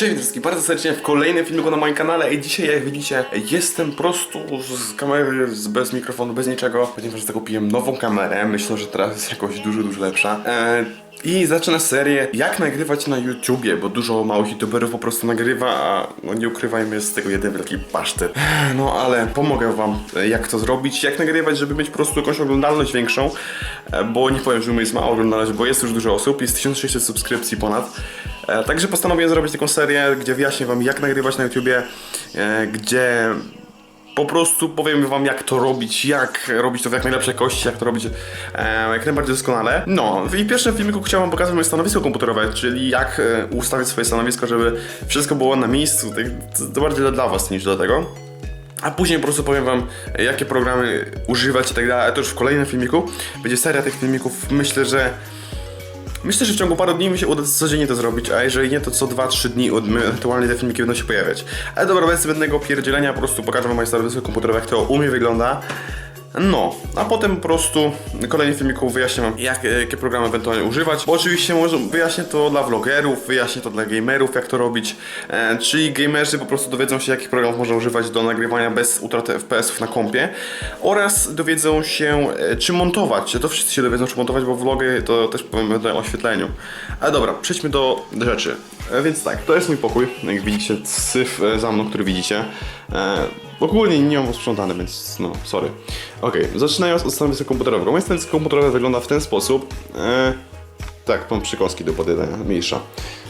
Cześć wszystkim, bardzo serdecznie w kolejnym filmiku na moim kanale i dzisiaj jak widzicie jestem prosto z kamery, bez mikrofonu, bez niczego, ponieważ zakupiłem nową kamerę, myślę, że teraz jest jakoś dużo, dużo lepsza. E, i zaczynę serię jak nagrywać na YouTubie, bo dużo małych youtuberów po prostu nagrywa, a no nie ukrywajmy, jest z tego jeden wielki pasztet. No ale pomogę wam e, jak to zrobić, jak nagrywać, żeby mieć po prostu jakąś oglądalność większą, e, bo nie powiem, że mnie jest mała oglądalność, bo jest już dużo osób, jest 1600 subskrypcji ponad. E, Także postanowiłem zrobić taką serię, gdzie wyjaśnię wam jak nagrywać na YouTubie, e, gdzie po prostu powiem wam jak to robić, jak robić to w jak najlepszej jakości, jak to robić e, jak najbardziej doskonale. No i w pierwszym filmiku chciałem wam pokazać moje stanowisko komputerowe, czyli jak ustawić swoje stanowisko, żeby wszystko było na miejscu, tak, to, to bardziej dla was niż dla tego. A później po prostu powiem wam, jakie programy używać i tak dalej, ale to już w kolejnym filmiku. Będzie seria tych filmików, myślę, że Myślę, że w ciągu paru dni mi się uda codziennie to zrobić, a jeżeli nie, to co 2-3 dni ewentualnie te filmiki będą się pojawiać. Ale dobra, bez zbędnego pierdzielenia, po prostu pokażę wam moje stanowisko komputerowe, jak to u mnie wygląda. No, a potem po prostu w kolejnym filmiku wyjaśnię wam, jak, jakie programy ewentualnie używać. Bo oczywiście wyjaśnię to dla vlogerów, wyjaśnię to dla gamerów, jak to robić. E, czyli gamerzy po prostu dowiedzą się, jakich programów można używać do nagrywania bez utraty FPS-ów na kompie. Oraz dowiedzą się, e, czy montować. To wszyscy się dowiedzą, czy montować, bo vlogy to też powiem o oświetleniu. Ale dobra, przejdźmy do rzeczy. E, więc tak, to jest mój pokój. Jak widzicie, syf e, za mną, który widzicie. E, ogólnie nie mam posprzątane, więc no, sorry. Okej, zaczynając od stanowiska komputerowego. Moje stanowisko komputerowe wygląda w ten sposób. E, tak, mam przykąski do podjadania, mniejsza.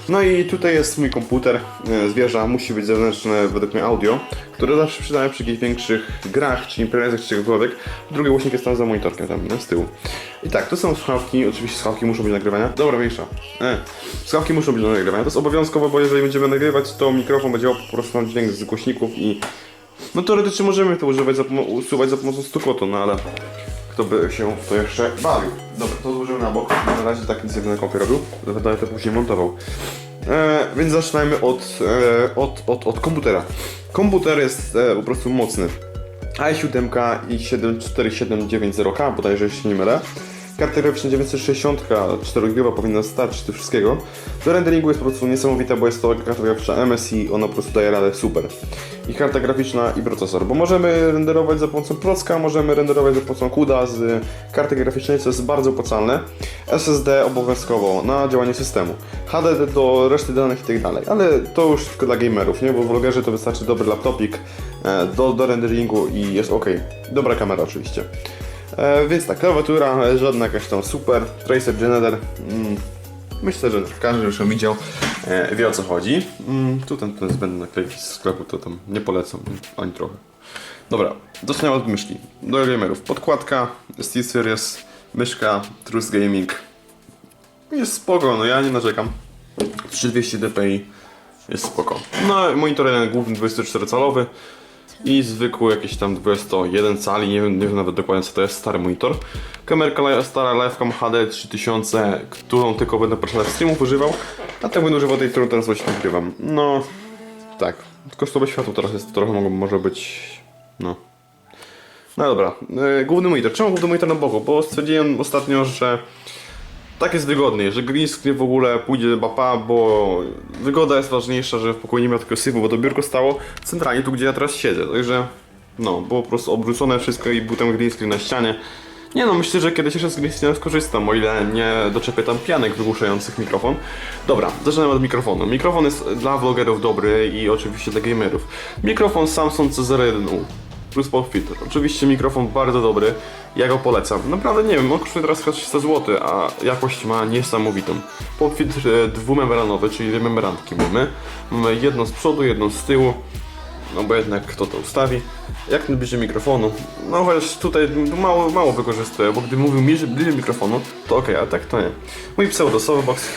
No i tutaj jest mój komputer, e, zwierza, musi być zewnętrzne według mnie audio, które zawsze przydaję przy jakichś większych grach, czy imprezach, czy czegokolwiek. Drugi głośnik jest tam za monitorkiem, tam z tyłu. I tak, to są słuchawki, oczywiście słuchawki muszą być nagrywania. Dobra, mniejsza. E, słuchawki muszą być do nagrywania, to jest obowiązkowe, bo jeżeli będziemy nagrywać, to mikrofon będzie po prostu na dźwięk z głośników i... No teoretycznie możemy to używać za, usuwać za pomocą stukotu, no ale kto by się w to jeszcze bawił. Dobra, to odłożymy na bok. Na razie tak nic nie będę kompie robił. Będę to później montował. E, więc zaczynajmy od, e, od, od, od komputera. Komputer jest e, po prostu mocny. i7 i7-4790K, bodajże jeśli nie mylę. Karta graficzna 960, 4 GB powinna starczyć do wszystkiego. Do renderingu jest po prostu niesamowita, bo jest to karta graficzna MSI, ona po prostu daje radę super. I karta graficzna i procesor, bo możemy renderować za pomocą Procka, możemy renderować za pomocą CUDA z karty graficznej, co jest bardzo opłacalne. SSD obowiązkowo na działanie systemu. HDD do reszty danych i tak dalej, ale to już tylko dla gamerów, nie? Bo w vlogerze to wystarczy dobry laptopik e, do, do renderingu i jest ok. Dobra kamera oczywiście. E, więc tak, klawiatura, e, żadna jakaś tam super, Tracer Generator. Mm, myślę, że każdy już ją widział, e, wie o co chodzi. Mm, tu ten, ten zbędny naklejki z sklepu to tam nie polecam, ani trochę. Dobra, zaczynamy od myszki. Do gamerów. Podkładka, SteelSeries, myszka, Trust Gaming. Jest spoko, no ja nie narzekam. 3200 dpi jest spoko. No monitor jeden główny 24-calowy i zwykły jakiś tam 21 cali, nie wiem, nie wiem nawet dokładnie co to jest, stary monitor. Kamerka stara Lifecam HD 3000, którą tylko będę live streamów używał, a tak będę używał tej, którą teraz właśnie nagrywam. No, tak. Słabe światło teraz jest, trochę może być, no. No dobra, e, główny monitor. Czemu główny monitor na boku? Bo stwierdziłem ostatnio, że tak jest wygodniej, że green screen w ogóle pójdzie bapa, bo wygoda jest ważniejsza, że w pokoju nie miał takiego syfu, bo to biurko stało centralnie tu, gdzie ja teraz siedzę, także no, było po prostu obrócone wszystko i był tam green screen na ścianie. Nie no, myślę, że kiedyś jeszcze z green screena skorzystam, o ile nie doczepię tam pianek wygłuszających mikrofon. Dobra, zaczynamy od mikrofonu. Mikrofon jest dla vlogerów dobry i oczywiście dla gamerów. Mikrofon Samsung C01U plus pop filter. Oczywiście mikrofon bardzo dobry, ja go polecam. Naprawdę nie wiem, on kosztuje teraz chyba 300 zł, a jakość ma niesamowitą. Pop filtr e, dwumembranowy, czyli dwie membranki mamy. Mamy jedną z przodu, jedną z tyłu. No bo jednak kto to ustawi? Jak najbliżej mikrofonu? No chociaż tutaj mało, mało wykorzystuję, bo gdy mówił mi, że bliżej mikrofonu, to okej, ale tak to nie. Mój pseudo softbox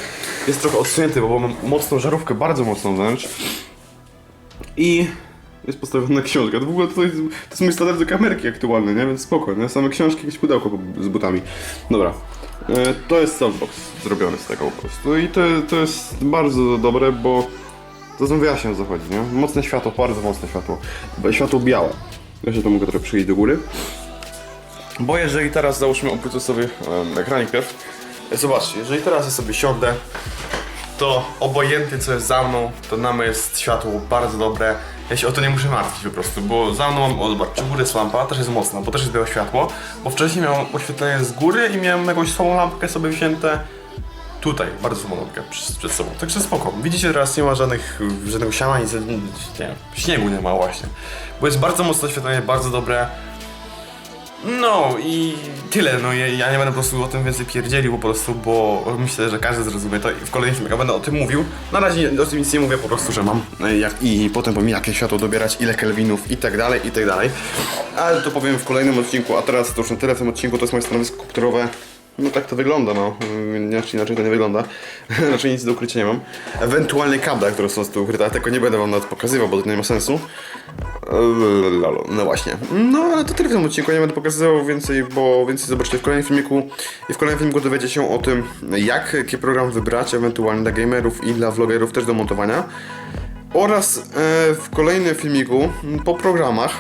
jest trochę odsunięty, bo mam mocną żarówkę, bardzo mocną wręcz. I jest postawiona książka. To w ogóle to jest, to jest mój standard do kamerki aktualny, nie? Więc spoko? Same książki, jakieś pudełko z butami. Dobra. E, To jest softbox zrobiony z tego po prostu. I to, to jest bardzo dobre, bo to znowu wyjaśniam o co chodzi, nie? Mocne światło, bardzo mocne światło. Światło białe. Ja się to mogę trochę przyjść do góry. Bo jeżeli teraz załóżmy oprócz sobie um, ekranik pierw, zobaczcie, jeżeli teraz ja sobie siądę, to obojętnie co jest za mną, to na mnie jest światło bardzo dobre. Ja się o to nie muszę martwić po prostu, bo za mną mam, o zobacz, u góry jest lampa, też jest mocna, bo też jest białe światło, bo wcześniej miałem oświetlenie z góry i miałem jakąś słabą lampkę sobie wzięte tutaj, bardzo słabą lampkę przed, przed sobą, także spoko. Widzicie teraz nie ma żadnych, żadnego siana, nic, nie śniegu nie ma właśnie, bo jest bardzo mocne oświetlenie, bardzo dobre. No i tyle, no ja, ja nie będę po prostu o tym więcej pierdzielił po prostu, bo myślę, że każdy zrozumie to i w kolejnych filmach będę o tym mówił. Na razie o tym nic nie mówię, po prostu, że mam e, jak, i potem powiem jakie światło dobierać, ile kelwinów i tak dalej, i tak dalej. Ale to powiem w kolejnym odcinku, a teraz to już na tyle w tym odcinku, to jest moje stanowisko komputerowe. No tak to wygląda, no. Inaczej, inaczej to nie wygląda. Raczej nic do ukrycia nie mam. Ewentualnie kable, które są z tyłu ukryte, ale tego nie będę wam nawet pokazywał, bo to nie ma sensu. No właśnie. No ale to tyle w tym odcinku, nie będę pokazywał więcej, bo więcej zobaczycie w kolejnym filmiku. I w kolejnym filmiku dowiecie się o tym, jak, jaki program wybrać, ewentualnie dla gamerów i dla vlogerów też do montowania. Oraz e, w kolejnym filmiku po programach,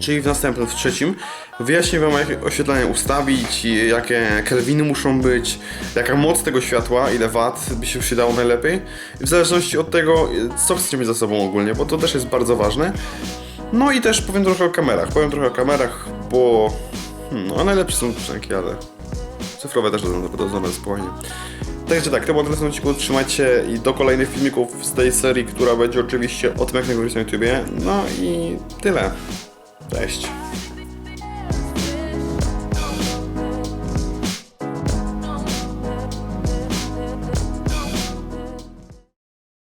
czyli w następnym, w trzecim, wyjaśnię wam jakie oświetlenie ustawić, jakie kelwiny muszą być, jaka moc tego światła, ile wat by się przydało najlepiej. W zależności od tego, co chcecie mieć za sobą ogólnie, bo to też jest bardzo ważne. No i też powiem trochę o kamerach. Powiem trochę o kamerach, bo hmm, no, najlepsze są piosenki, ale cyfrowe też do dodane spokojnie. Także tak, to było tyle w tym odcinku. Trzymajcie i do kolejnych filmików z tej serii, która będzie oczywiście o tym jak najgorsze na YouTubie. No i tyle. Cześć.